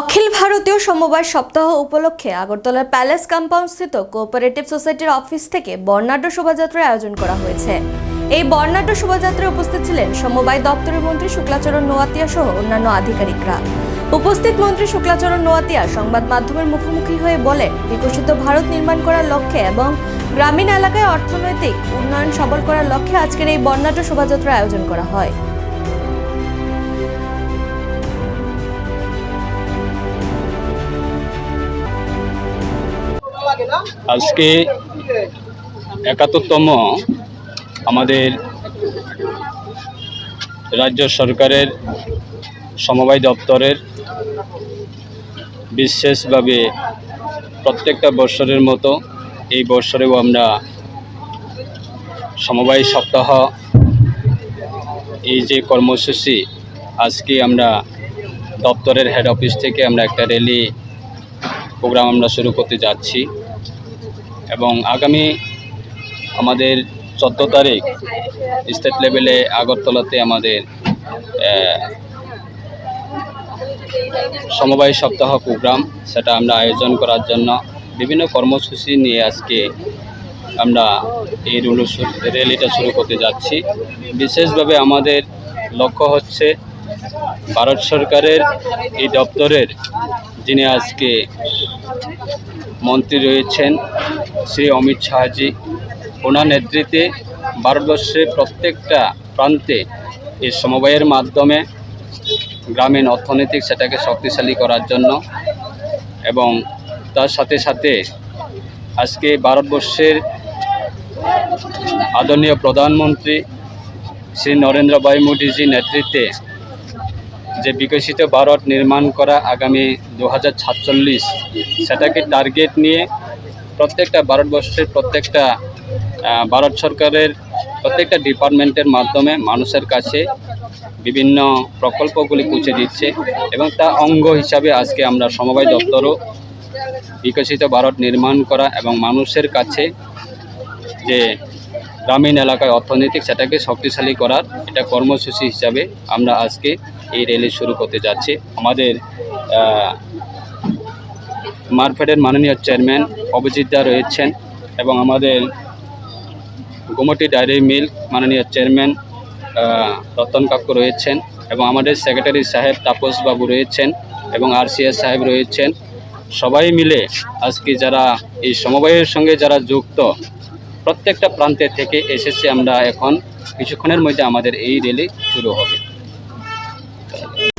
অখিল ভারতীয় সমবায় সপ্তাহ উপলক্ষে আগরতলার প্যালেস কম্পাউন্ড স্থিত কোঅপারেটিভ সোসাইটির অফিস থেকে বর্ণাঢ্য শোভাযাত্রার আয়োজন করা হয়েছে। এই বর্ণাঢ্য শোভাযাত্রায় উপস্থিত ছিলেন সমবায় দপ্তরের মন্ত্রী শুক্লাচরণ নোয়াতিয়া সহ অন্যান্য আধিকারিকরা। উপস্থিত মন্ত্রী শুক্লাচরণ নোয়াতিয়া সংবাদ মাধ্যমের মুখোমুখি হয়ে বলেন, বিকশিত ভারত নির্মাণ করার লক্ষ্যে এবং গ্রামীণ এলাকায় অর্থনৈতিক উন্নয়ন সবল করার লক্ষ্যে আজকের এই বর্ণাঢ্য শোভাযাত্রার আয়োজন করা হয়। আজকে একাত্তরতম আমাদের রাজ্য সরকারের সমবায় দপ্তরের বিশেষভাবে প্রত্যেকটা বৎসরের মতো এই বৎসরেও আমরা সমবায় সপ্তাহ, এই যে কর্মসূচি, আজকে আমরা দপ্তরের হেড অফিস থেকে আমরা একটা র্যালি প্রোগ্রাম আমরা শুরু করতে যাচ্ছি। এবং আগামী আমাদের চোদ্দ তারিখ স্টেট লেভেলে আগরতলাতে আমাদের সমবায় সপ্তাহ প্রোগ্রাম, সেটা আমরা আয়োজন করার জন্য বিভিন্ন কর্মসূচি নিয়ে আজকে আমরা এই র্যালিটা শুরু করতে যাচ্ছি। বিশেষভাবে আমাদের লক্ষ্য হচ্ছে ভারত সরকারের এই দপ্তরের যিনি আজকে মন্ত্রী রয়েছেন শ্রী অমিত শাহজি। ওনার নেতৃত্বে ভারতবর্ষের প্রত্যেকটা প্রান্তে এই সমবায়ের মাধ্যমে গ্রামীণ অর্থনৈতিক সেটাকে শক্তিশালী করার জন্য এবং তার সাথে সাথে আজকে ভারতবর্ষের আদরণীয় প্রধানমন্ত্রী শ্রী নরেন্দ্র ভাই মোদীজির নেতৃত্বে যে বিকশিত ভারত নির্মাণ করা আগামী দু হাজার সাতচল্লিশ সেটাকে টার্গেট নিয়ে প্রত্যেকটা ভারতবর্ষের প্রত্যেকটা ভারত সরকারের প্রত্যেকটা ডিপার্টমেন্টের মাধ্যমে মানুষের কাছে বিভিন্ন প্রকল্পগুলি পৌঁছে দিচ্ছে এবং তা অঙ্গ হিসাবে আজকে আমরা সমবায় দপ্তরও বিকশিত ভারত নির্মাণ করা এবং মানুষের কাছে যে গ্রামীণ এলাকায় অর্থনৈতিক সেটাকে শক্তিশালী করার এটা কর্মসূচি হিসাবে আমরা আজকে এই র্যালি শুরু করতে যাচ্ছি। আমাদের মারফেডের মাননীয় চেয়ারম্যান অভিজিৎ দা রয়েছেন এবং আমাদের গোমটি ডায়েরি মিল মাননীয় চেয়ারম্যান রতন কাকু রয়েছেন এবং আমাদের সেক্রেটারি সাহেব তাপস বাবু রয়েছেন এবং আরসিএস সাহেব রয়েছেন। সবাই মিলে আজকে যারা এই সমবায়ের সঙ্গে যারা যুক্ত, প্রত্যেকটা প্রান্তে থেকে এসেছে আমরা এখন। কিছুক্ষণের মধ্যে আমাদের এই র্যালি শুরু হবে। happen.